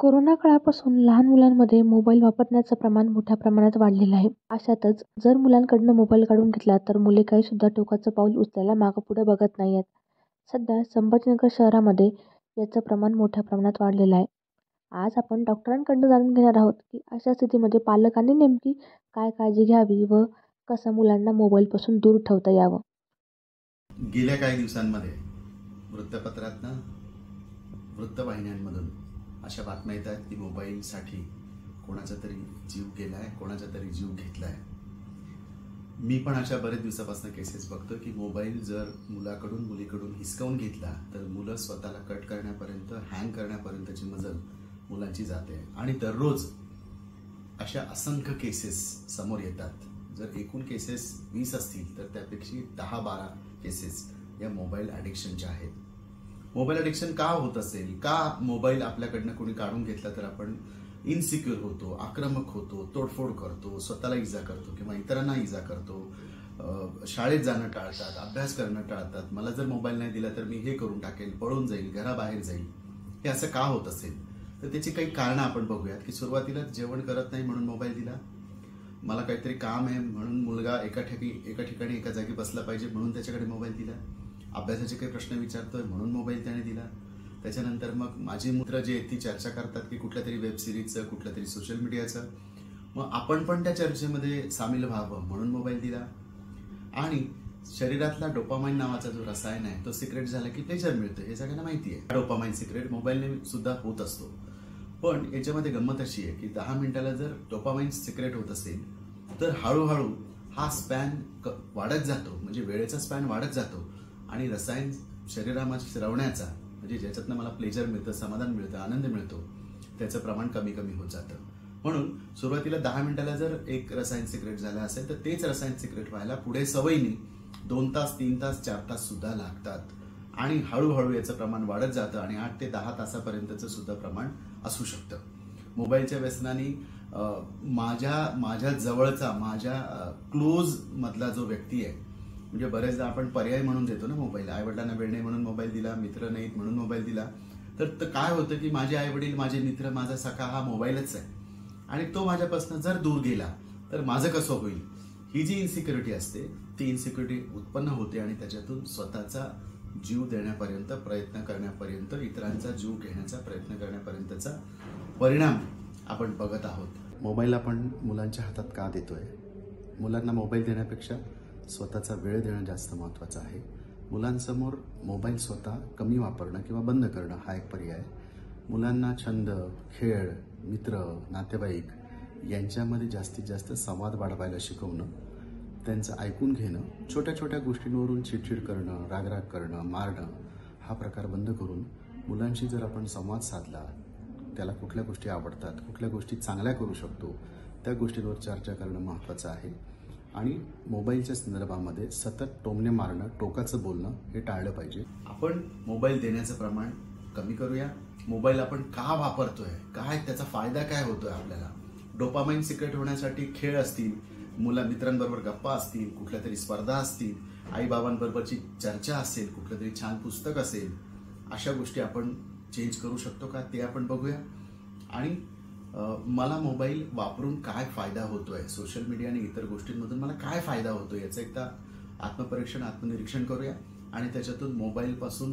Corona काळापासून लहान मुलांमध्ये मोबाईल वापरण्याचं प्रमाण मोठ्या प्रमाणात वाढलेलं आहे. अशातच जर मुलांकडनं मोबाईल काढून घेतला तर मुले काहीसुद्धा टोकाचं पाऊल उचलायला मागं पुढं बघत नाही आहेत सध्या संभाजीनगर शहरामध्ये याचं प्रमाण मोठ्या प्रमाणात वाढलेलं आहे. आज आपण डॉक्टरांकडनं जाणून घेणार आहोत की अशा स्थितीमध्ये पालकांनी नेमकी काय काळजी घ्यावी व कसं मुलांना मोबाईलपासून दूर ठेवता यावं? गेल्या काही दिवसांमध्ये वृत्तपत्रातनं वृत्तवाहिन्यांमधून अशा बातम्या येत आहेत की मोबाईलसाठी कोणाचा तरी जीव गेला आहे कोणाचा तरी जीव घेतला आहे मी पण अशा बरेच दिवसापासून केसेस बघतो की मोबाईल जर मुलाकडून मुलीकडून हिसकावून घेतला तर मुलं स्वतःला कट करण्यापर्यंत हँग करण्यापर्यंतची मजल मुलांची जाते. आणि दररोज अशा असंख्य केसेस समोर येतात. जर एकूण केसेस वीस असतील तर त्यापेक्षा दहा बारा केसेस या मोबाईल ॲडिक्शनच्या आहेत. मोबाईल ॲडिक्शन का होत असेल? का मोबाईल आपल्याकडनं कोणी काढून घेतला तर आपण इनसिक्युअर होतो आक्रमक होतो तोडफोड करतो स्वतःला इजा करतो किंवा इतरांना इजा करतो? शाळेत जाणं टाळतात अभ्यास करणं टाळतात. मला जर मोबाईल नाही दिला तर मी हे करून टाकेल पळून जाईल घराबाहेर जाईल. हे असं का होत असेल? तर त्याची काही कारणं आपण बघूयात की सुरुवातीला जेवण करत नाही म्हणून मोबाईल दिला. मला काहीतरी काम आहे म्हणून मुलगा एका ठिकाणी एका ठिकाणी एका जागी बसला पाहिजे म्हणून त्याच्याकडे मोबाईल दिला. अभ्यासाचे काही प्रश्न विचारतोय म्हणून मोबाईल त्याने दिला. त्याच्यानंतर मग माझी मित्र जे आहेत ती चर्चा करतात की कुठल्या तरी वेब सिरीजचं कुठल्या तरी सोशल मीडियाचं मग आपण पण त्या चर्चेमध्ये सामील व्हावं म्हणून मोबाईल दिला. आणि शरीरातला डोपामाइन नावाचा जो रसायन आहे तो सिक्रेट झाला की प्लेजर मिळतं हे सगळ्यांना माहिती आहे. डोपामाइन सिक्रेट मोबाईलने सुद्धा होत असतो. पण याच्यामध्ये गंमत अशी आहे की दहा मिनिटाला जर डोपामाइन सिक्रेट होत असेल तर हळूहळू हा स्पॅन वाढत जातो. म्हणजे वेळेचा स्पॅन वाढत जातो. आणि रसायन शरीरामध्ये शिरवण्याचा म्हणजे ज्याच्यातनं मला प्लेजर मिळतं समाधान मिळतं आनंद मिळतो त्याचं प्रमाण कमी कमी होत जातं. म्हणून सुरुवातीला दहा मिनिटाला जर एक रसायन सिक्रेट झालं असेल तर तेच रसायन सिक्रेट व्हायला पुढे सवयीने दोन तास तीन तास चार तास सुद्धा लागतात. आणि हळूहळू याचं प्रमाण वाढत जातं आणि आठ ते दहा तासापर्यंतचं सुद्धा प्रमाण असू शकतं. मोबाईलच्या व्यसनाने माझ्या माझ्या जवळचा माझ्या क्लोज मधला जो व्यक्ती आहे म्हणजे बरेचदा आपण पर्याय म्हणून देतो ना मोबाईल आईवडिलांना वेळ नाही म्हणून मोबाईल दिला मित्र नाहीत म्हणून मोबाईल दिला. तर तर काय होतं की माझे आईवडील माझे मित्र माझा सखा हा मोबाईलच आहे. आणि तो माझ्यापासून जर दूर गेला तर माझं कसं होईल? ही जी इन्सिक्युरिटी असते ती इन्सिक्युरिटी उत्पन्न होते आणि त्याच्यातून स्वतःचा जीव देण्यापर्यंत प्रयत्न करण्यापर्यंत इतरांचा जीव घेण्याचा प्रयत्न करण्यापर्यंतचा परिणाम आपण बघत आहोत. मोबाईल आपण मुलांच्या हातात का देतोय? मुलांना मोबाईल देण्यापेक्षा स्वतःचा वेळ देणं जास्त महत्त्वाचं आहे. मुलांसमोर मोबाईल स्वतः कमी वापरणं किंवा बंद करणं हा एक पर्याय. मुलांना छंद खेळ मित्र नातेवाईक यांच्यामध्ये जास्तीत जास्त संवाद वाढवायला शिकवणं त्यांचं ऐकून घेणं छोट्या छोट्या गोष्टींवरून चिडचिड करणं रागराग करणं मारणं हा प्रकार बंद करून मुलांशी जर आपण संवाद साधला त्याला कुठल्या गोष्टी आवडतात कुठल्या गोष्टी चांगल्या करू शकतो त्या गोष्टींवर चर्चा करणं महत्त्वाचं आहे. आणि मोबाईलच्या संदर्भामध्ये सतत टोमणे मारणं टोकाचं बोलणं हे टाळलं पाहिजे. आपण मोबाईल देण्याचं प्रमाण कमी करूया. मोबाईल आपण का वापरतोय? काय त्याचा फायदा काय होतोय आपल्याला? डोपामाइन सिक्रेट होण्यासाठी खेळ असतील मुला मित्रांबरोबर गप्पा असतील कुठल्या तरी स्पर्धा असतील आईबाबांबरोबरची चर्चा असेल कुठलं तरी छान पुस्तक असेल अशा गोष्टी आपण चेंज करू शकतो का? ते आपण बघूया. आणि मला मोबाईल वापरून काय फायदा होतोय? सोशल मीडिया आणि इतर गोष्टींमधून मला काय फायदा होतोय याचं एकदा आत्मपरीक्षण आत्मनिरीक्षण करूया. आणि त्याच्यातून मोबाईलपासून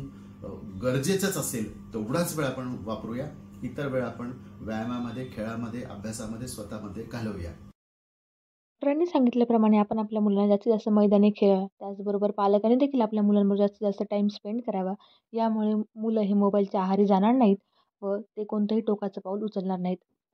गरजेचंच असेल तेवढाच वेळ आपण वापरूया. इतर वेळ आपण व्यायामामध्ये खेळामध्ये अभ्यासामध्ये स्वतःमध्ये घालवूया. डॉक्टरांनी सांगितल्याप्रमाणे आपण आपल्या मुलांना जास्तीत जास्त मैदानी खेळ त्याचबरोबर पालकांनी देखील आपल्या मुलांवर जास्तीत जास्त टाईम स्पेंड करावा. यामुळे मुलं हे मोबाईलच्या आहारी जाणार नाहीत व ते कोणतंही टोकाचं पाऊल उचलणार नाहीत.